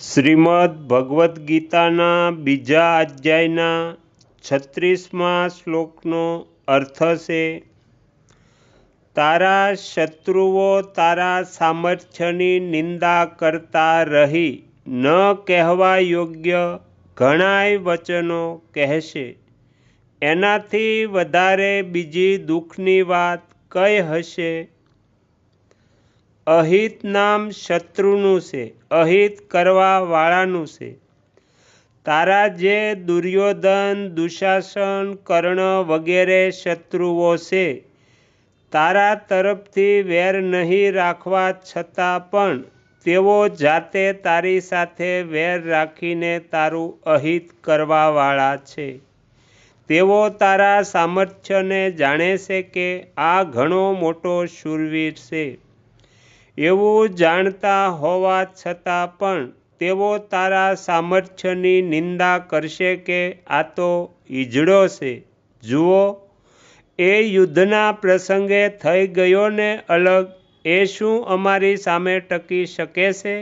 શ્રીમદ્ ભગવદ્ ગીતાના બીજા અધ્યાયના છત્રીસમાં શ્લોકનો અર્થ છે, તારા શત્રુઓ તારા સામર્થ્યની નિંદા કરતા રહી, ન કહેવા યોગ્ય ઘણાય વચનો કહેશે. એનાથી વધારે બીજી દુઃખની વાત કઈ હશે? અહિત નામ શત્રુનું છે, અહિત કરવાવાળાનું છે. તારા જે દુર્યોધન, દુશાસન, કર્ણ વગેરે શત્રુઓ છે, તારા તરફથી વેર નહીં રાખવા છતાં પણ તેઓ જાતે તારી સાથે વેર રાખીને તારું અહિત કરવાવાળા છે. તેઓ તારા સામર્થ્યને જાણે છે કે આ ઘણો મોટો શૂરવીર છે. એવું જાણતા હોવા છતાં પણ તેઓ તારા સામર્થ્યની નિંદા કરશે કે આ તો ઈજડો છે. જુઓ, એ યુદ્ધના પ્રસંગે થઈ ગયો ને અલગ, એ શું અમારી સામે ટકી શકે છે?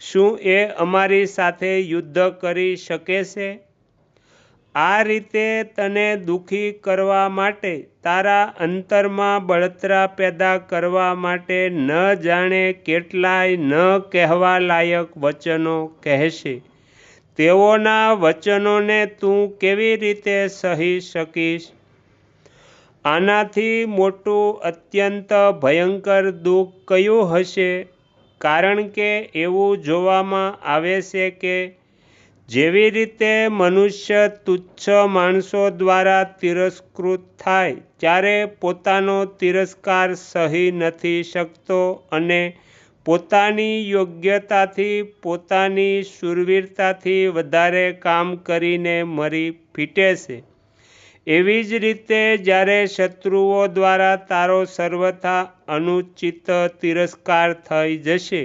શું એ અમારી સાથે યુદ્ધ કરી શકે છે? આ રીતે તને દુઃખી કરવા માટે તારા અંતરમાં બળતરા પેદા કરવા માટે ન જાણે કેટલાય ન કહેવા લાયક વચનો કહેશે. તેઓના વચનોને તું કેવી રીતે સહી શકીશ? આનાથી મોટું અત્યંત ભયંકર દુઃખ કયું હશે? કારણ કે એવું જોવામાં આવે છે કે જેવી રીતે મનુષ્ય તુચ્છ માણસો દ્વારા તિરસ્કૃત થાય, ત્યારે પોતાનો તિરસ્કાર સહી નથી શકતો અને પોતાની યોગ્યતાથી પોતાની શૂરવીરતાથી વધારે કામ કરીને મરી ફીટે છે. એવી જ રીતે જ્યારે શત્રુઓ દ્વારા તારો સર્વથા અનુચિત તિરસ્કાર થઈ જશે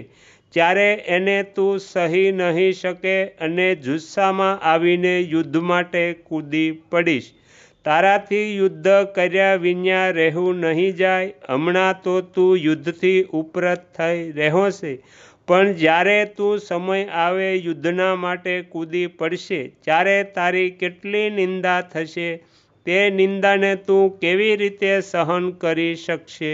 ત્યારે એને તું સહી નહીં શકે અને જુસ્સામાં આવીને યુદ્ધ માટે કૂદી પડીશ. તારાથી યુદ્ધ કર્યા વિના રહેવું નહીં જાય. હમણાં તો તું યુદ્ધથી ઉપરત થઈ રહ્યો છે પણ જ્યારે તું સમય આવે યુદ્ધના માટે કૂદી પડશે, ત્યારે તારી કેટલી નિંદા થશે? તે નિંદાને તું કેવી રીતે સહન કરી શકશે?